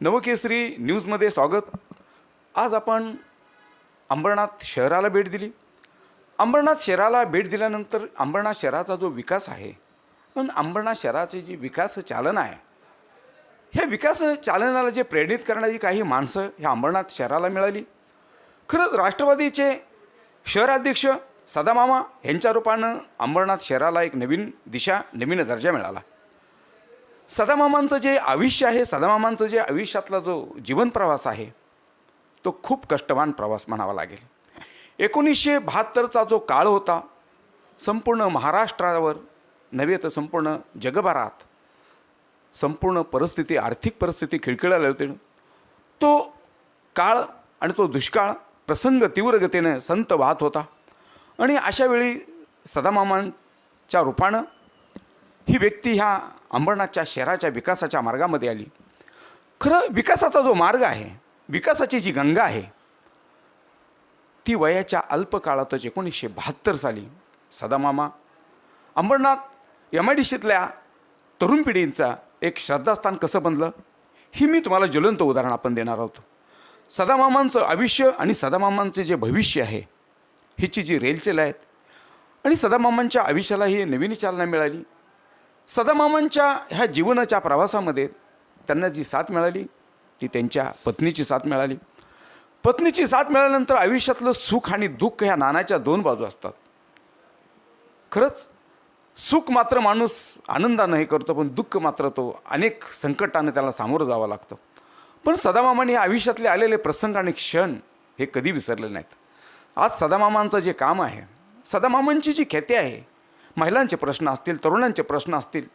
नवकेसरी न्यूजमध्ये स्वागत. आज आपण अंबरनाथ शहराला भेट दिली. अंबरनाथ शहराला भेट दिल्यानंतर अंबरनाथ शहराचा जो विकास आहे पण अंबरनाथ शहराचे जी विकास चालन आहे ह्या विकास चालनाला जे प्रेरित करणारी काही माणसं ह्या अंबरनाथ शहराला मिळाली. खरंच राष्ट्रवादीचे शहराध्यक्ष सदामामा यांच्या रूपानं अंबरनाथ शहराला एक नवीन दिशा नवीन दर्जा मिळाला. सदामामांचं जे आयुष्य आहे सदामामांचं जे आयुष्यातला जो जीवन प्रवास आहे तो खूप कष्टवान प्रवास म्हणावा लागेल. एकोणीसशे बहात्तरचा जो काळ होता संपूर्ण महाराष्ट्रावर नव्हे तर संपूर्ण जगभरात संपूर्ण परिस्थिती आर्थिक परिस्थिती खिळखिळाली होती. तो काळ आणि तो दुष्काळ प्रसंग तीव्रगतीने संत वाहत होता. आणि अशावेळी सदामामांच्या रूपानं ही व्यक्ती ह्या अंबरनाथच्या शहराच्या विकासाच्या मार्गामध्ये आली. खरं विकासाचा जो मार्ग आहे विकासाची जी गंगा आहे ती वयाच्या अल्पकाळातच एकोणीसशे बहात्तर साली. सदामामा अंबरनाथ एम आय डी सीतल्या तरुण पिढींचा एक श्रद्धास्थान कसं बनलं ही मी तुम्हाला ज्वलंत उदाहरण आपण देणार आहोत. सदामामांचं आयुष्य आणि सदामामांचे जे भविष्य आहे हिची जी रेलचेल आहेत आणि सदामामांच्या आयुष्याला ही नवीन चालना मिळाली. सदामामांच्या ह्या जीवनाच्या प्रवासामध्ये त्यांना जी साथ मिळाली ती त्यांच्या पत्नीची साथ मिळाली. पत्नीची साथ मिळाल्यानंतर आयुष्यातलं सुख आणि दुःख ह्या नानाच्या दोन बाजू असतात. खरंच सुख मात्र माणूस आनंदानं हे करतो पण दुःख मात्र तो अनेक संकटानं त्याला सामोरं जावं लागतं. पण सदामामाने हे आयुष्यातले आलेले प्रसंग आणि क्षण हे कधी विसरले नाहीत. आज सदामामांचं जे काम आहे सदामामांची जी ख्याती आहे महिलांचे प्रश्न असतील तरुणांचे प्रश्न असतील.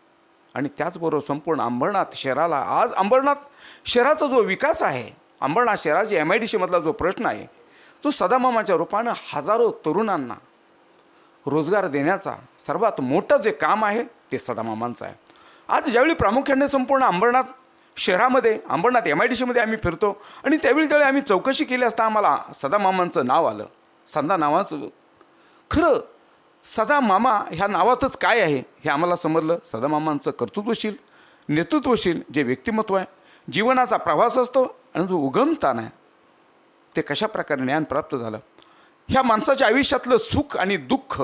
आणि त्याचबरोबर संपूर्ण अंबरनाथ शहराला आज अंबरनाथ शहराचा जो विकास आहे अंबरनाथ शहराची एम आय डी सीमधला जो प्रश्न आहे तो सदामामाच्या रूपानं हजारो तरुणांना रोजगार देण्याचा सर्वात मोठं जे काम आहे ते सदामामांचं आहे. आज ज्यावेळी प्रामुख्याने संपूर्ण अंबरनाथ शहरामध्ये अंबरनाथ एम आय डी सीमध्ये आम्ही फिरतो आणि त्यावेळी ज्यावेळी आम्ही चौकशी केली असता आम्हाला सदामामांचं नाव आलं. संदा नावाचं खरं सदा मामा ह्या नावातच काय आहे हे आम्हाला समजलं. सदामामांचं कर्तृत्वशील नेतृत्वशील जे व्यक्तिमत्व आहे. जीवनाचा प्रवास असतो आणि जो उगमस्थान आहे ते कशा प्रकारे ज्ञान प्राप्त झालं? ह्या माणसाच्या आयुष्यातलं सुख आणि दुःख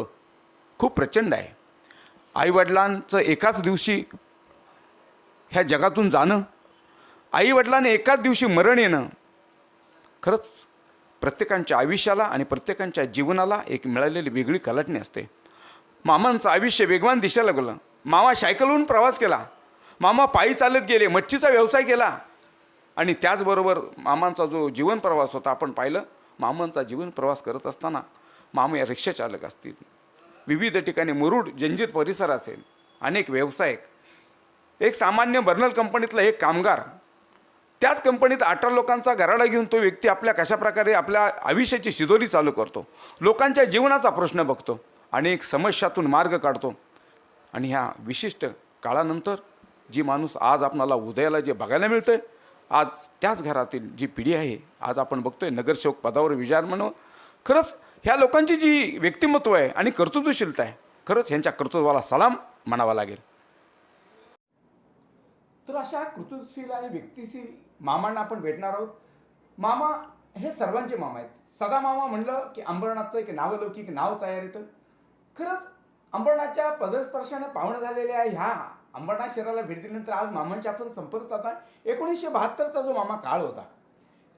खूप प्रचंड आहे. आईवडिलांचं एकाच दिवशी ह्या जगातून जाणं आईवडिलांनी एकाच दिवशी मरण येणं खरंच प्रत्येकांच्या आयुष्याला आणि प्रत्येकांच्या जीवनाला एक मिळालेली वेगळी कलाटणी असते. मामांचं आयुष्य वेगवान दिशेला लागलं. मामा सायकलहून प्रवास केला. मामा पायी चालत गेले मच्छीचा व्यवसाय केला. आणि त्याचबरोबर मामांचा जो जीवन प्रवास होता आपण पाहिलं मामांचा जीवन प्रवास करत असताना मामा या रिक्षाचालक असतील. विविध ठिकाणी मुरुड जंजीर परिसर असेल अनेक व्यावसायिक. एक सामान्य बर्नल कंपनीतला एक कामगार त्याच कंपनीत अठरा लोकांचा घराडा घेऊन तो व्यक्ती आपल्या कशाप्रकारे आपल्या आयुष्याची शिदोरी चालू करतो लोकांच्या जीवनाचा प्रश्न बघतो आणि एक समस्यातून मार्ग काढतो. आणि ह्या विशिष्ट काळानंतर जी माणूस आज आपणाला उदयाला जे बघायला मिळतं आहे आज त्याच घरातील जी पिढी आहे आज आपण बघतोय नगरसेवक पदावर विचार म्हणून खरंच ह्या लोकांची जी व्यक्तिमत्व आहे आणि कर्तृत्वशीलता आहे खरंच ह्यांच्या कर्तृत्वाला सलाम म्हणावा लागेल. तर अशा कृतशील आणि व्यक्तिशील मामांना आपण भेटणार आहोत. मामा हे सर्वांचे मामा आहेत. सदा मामा म्हणलं की अंबरनाथचं एक नावलौकिक नाव तयार येतं. खरंच अंबरनाथच्या पदस्पर्शाने पाहुणं झालेल्या ह्या अंबरनाथ शहराला भेट दिल्यानंतर आज मामांच्या आपण संपर्क साधला. एकोणीसशे बहात्तरचा जो मामा काळ होता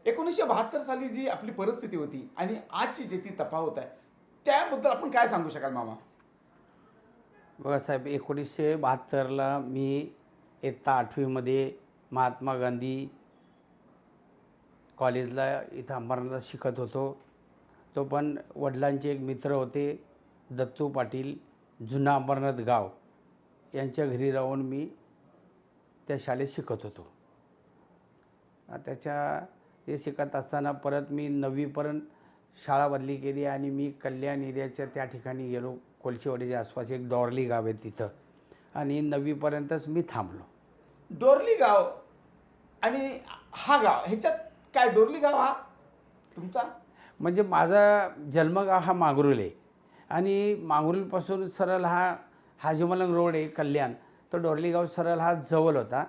एकोणीसशे बहात्तर साली जी आपली परिस्थिती होती आणि आजची जी ती तफावत आहे त्याबद्दल आपण काय सांगू शकाल मामा? बघा साहेब एकोणीसशे बहात्तरला मी इयत्ता आठवीमध्ये महात्मा गांधी कॉलेजला इथं अंबरनाथात शिकत होतो. तो पण वडिलांचे एक मित्र होते दत्तू पाटील जुना अंबरनाथ गाव. यांच्या घरी राहून मी त्या शाळेत शिकत होतो. त्याच्या ते शिकत असताना परत मी नववीपर्यंत शाळा बदली केली आणि मी कल्याण एरियाच्या त्या ठिकाणी गेलो. कोलशेवाडीच्या आसपास एक दोरली गाव आहे तिथं. आणि नववीपर्यंतच मी थांबलो. डोरली गाव आणि हा गाव ह्याच्यात काय डोरली गाव हा तुमचा? म्हणजे माझा जन्मगाव हा मांगरुल. आहे आणि मांगरुलपासून सरळ हा हाजीमलंग रोड आहे कल्याण. तो डोरली गाव सरळ हा जवळ होता.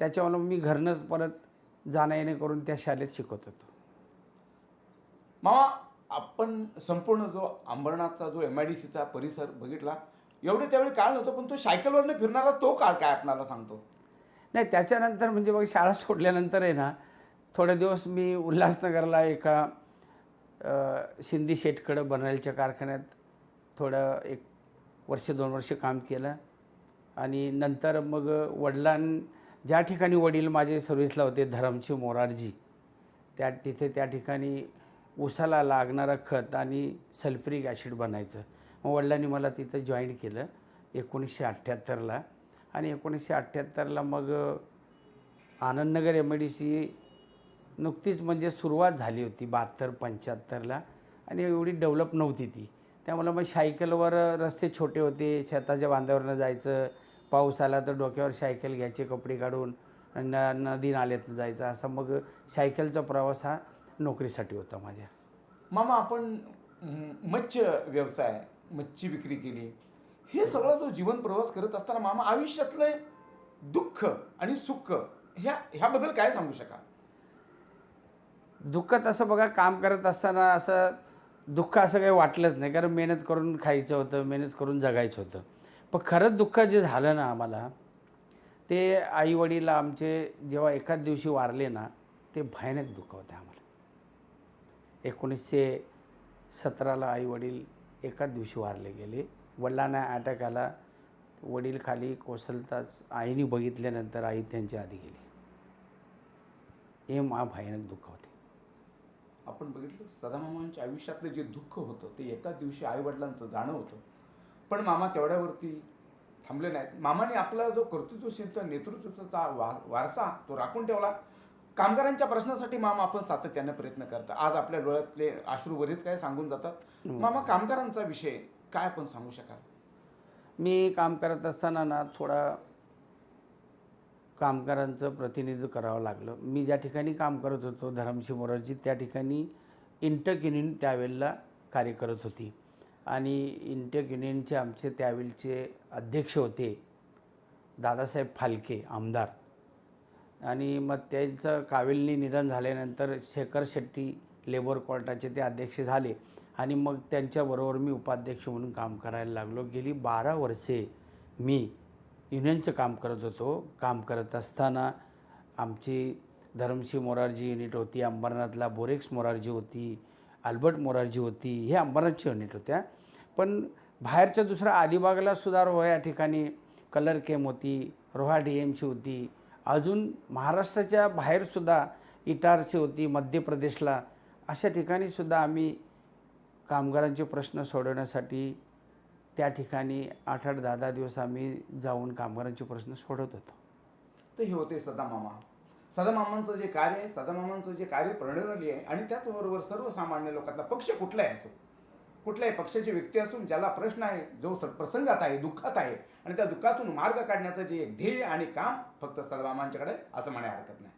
त्याच्यावरून मी घरनंच परत जाणं येणे करून त्या शाळेत शिकत होतो. मामा आपण संपूर्ण जो अंबरनाथचा जो एम आय डी सीचा परिसर बघितला एवढे त्यावेळी काळ नव्हतं पण तो सायकलवरनं फिरणारा तो काळ काय आपणाला सांगतो? नाही त्याच्यानंतर म्हणजे बघ शाळा सोडल्यानंतर आहे ना थोडे दिवस मी उल्हासनगरला एका शिंदी शेटकडं बनरेलच्या कारखान्यात थोडं एक वर्ष दोन वर्ष काम केलं. आणि नंतर मग वडिलां ज्या ठिकाणी वडील माझे सर्व्हिसला होते धरमचे मोरारजी त्या तिथे त्या ठिकाणी ऊसाला लागणारं खत आणि सल्फ्रिक ॲसिड बनायचं. मग वडिलांनी मला तिथं जॉईन केलं एकोणीसशे अठ्ठ्याहत्तरला. आणि एकोणीसशे अठ्ठ्याहत्तरला मग Anandnagar M I D C नुकतीच म्हणजे सुरुवात झाली होती बहात्तर पंच्याहत्तरला आणि एवढी डेव्हलप नव्हती ती. त्यामुळं मग सायकलवर रस्ते छोटे होते शेताच्या बांधावरनं जायचं पाऊस आला तर डोक्यावर सायकल घ्यायचे कपडे काढून न नदी नाल्यात जायचं असा मग सायकलचा प्रवास हा नोकरीसाठी होता माझ्या. मामा आपण मच्छ व्यवसाय मच्छी विक्री केली. हे सगळं जो जीवन प्रवास करत असताना मामा आयुष्यातलं दुःख आणि सुख ह्या ह्याबद्दल काय सांगू शकाल? दुःख असं बघा काम करत असताना असं दुःख असं काही वाटलंच नाही. कारण मेहनत करून खायचं होतं मेहनत करून जगायचं होतं. पण खरंच दुःख जे झालं ना आम्हाला ते आईवडील आमचे जेव्हा एकाच दिवशी वारले ना ते भयानक दुःख होते आम्हाला. एकोणीसशे सतराला आईवडील एकाच दिवशी वारले गेले. वडिलांना अटॅक आला. वडील खाली कोसलताच आईने बघितल्यानंतर आई त्यांच्या आधी गेली. हे मा भयानक दुःख होते. आपण बघितलं सदामामांच्या आयुष्यातलं जे दुःख होतं ते एकाच दिवशी आईवडिलांचं जाणं होतं. पण मामा तेवढ्यावरती थांबले नाहीत. मामाने आपला जो कर्तृत्वशील नेतृत्वाचा वा वारसा तो राखून ठेवला. कामगारांच्या प्रश्नासाठी मामा आपण सातत्याने प्रयत्न करता आज आपल्या डोळ्यातले अश्रू बरेच काय सांगून जातात. मामा कामगारांचा विषय काय आपण सांगू शकाल? मी काम करत असताना ना थोडा कामगारांचं प्रतिनिधित्व करावं लागलं. मी ज्या ठिकाणी काम करत होतो धरमशी मोरारजी त्या ठिकाणी इंटक युनियन त्यावेळेला कार्य करत होती. आणि इंटक युनियनचे आमचे त्यावेळचे अध्यक्ष होते दादासाहेब फालके आमदार. आणि मग त्यांचं काविलनी निधन झाल्यानंतर शेखर शेट्टी लेबर कोर्टाचे ते अध्यक्ष झाले. आणि मग त्यांच्याबरोबर मी उपाध्यक्ष म्हणून काम करायला लागलो. गेली बारा वर्षे मी युनियनचं काम करत होतो. काम करत असताना आमची धरमशी मोरारजी युनिट होती अंबरनाथला बोरेक्स मोरारजी होती अल्बर्ट मोरारजी होती हे अंबरनाथची युनिट होत्या. पण बाहेरच्या दुसऱ्या अलिबागला सुद्धा रोहा हो, या ठिकाणी कलर केम होती रोहा डी एमची होती. अजून महाराष्ट्राच्या बाहेरसुद्धा इटारची होती मध्य प्रदेशला. अशा ठिकाणी सुद्धा आम्ही कामगारांचे प्रश्न सोडवण्यासाठी त्या ठिकाणी आठ आठ दहा दहा दिवस आम्ही जाऊन कामगारांचे प्रश्न सोडत होतो. तर हे होते सदामामा. सदामामांचं जे कार्य आहे सदामामांचं जे कार्य प्रणाली आहे आणि त्याचबरोबर सर्वसामान्य लोकांचा पक्ष कुठलाही असो कुठल्याही पक्षाची व्यक्ती असून ज्याला प्रश्न आहे जो स- प्रसंगात आहे दुःखात आहे आणि त्या दुःखातून मार्ग काढण्याचं जे एक ध्येय आणि काम फक्त सदामामांच्याकडे असं म्हणायला हरकत नाही.